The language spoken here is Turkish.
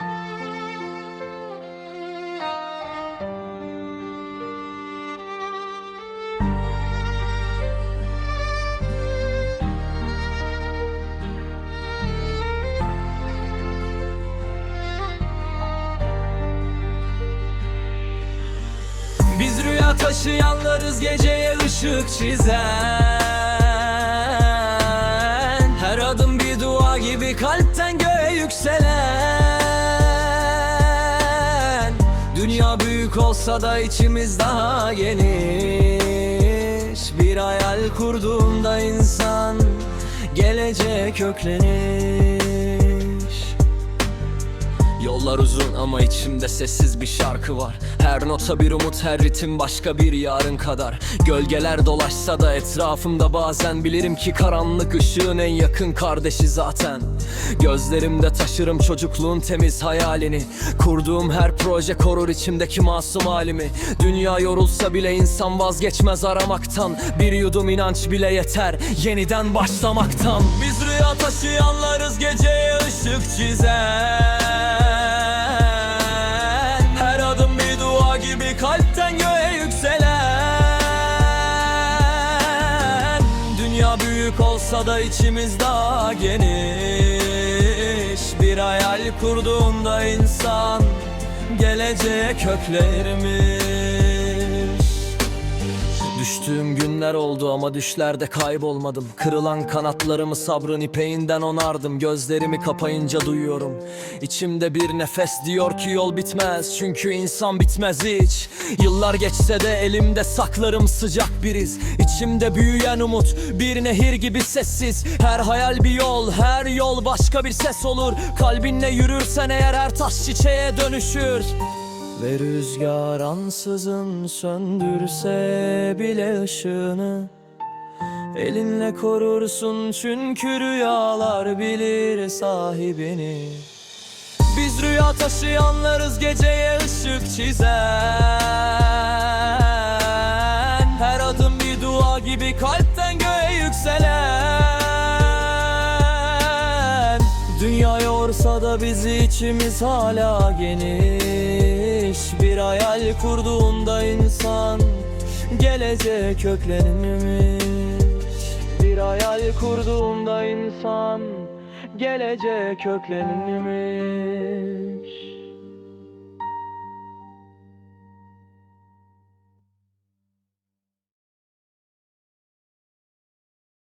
Biz rüya taşıyanlarız geceye ışık çizen. Her adım bir dua gibi kalpten göğe yükselen. Dünya büyük olsa da içimiz daha geniş. Bir hayal kurduğunda insan geleceğe köklenir Yollar uzun ama içimde sessiz bir şarkı var. Her nota bir umut, her ritim başka bir yarın kadar. Gölgeler dolaşsa da etrafımda bazen Bilirim ki karanlık ışığın en yakın kardeşi zaten. Gözlerimde taşırım çocukluğun temiz hayalini. Kurduğum her proje korur içimdeki masum halimi. Dünya yorulsa bile insan vazgeçmez aramaktan. Bir yudum inanç bile yeter yeniden başlamaktan. Biz rüya taşıyanlarız geceye ışık çizen Dünya büyük olsa da içimiz daha geniş. Bir hayal kurduğunda insan geleceğe köklermiş Düştüğüm günler oldu ama düşlerde kaybolmadım. Kırılan kanatlarımı sabrın ipeğinden onardım. Gözlerimi kapayınca duyuyorum. İçimde bir nefes diyor ki yol bitmez. Çünkü insan bitmez hiç. Yıllar geçse de elimde saklarım sıcak bir iz. İçimde büyüyen umut bir nehir gibi sessiz. Her hayal bir yol her yol başka bir ses olur. Kalbinle yürürsen eğer her taş çiçeğe dönüşür ve rüzgar ansızın söndürse bile ışığını Elinle korursun çünkü rüyalar bilir sahibini. Biz rüya taşıyanlarız geceye ışık çizen. Her adım bir dua gibi kalpten göğe yükselen. Dünya yorsa da bizi içimiz hala geniş hayal kurduğunda insan geleceğe köklenmiş Bir hayal kurduğunda insan geleceğe köklenmiş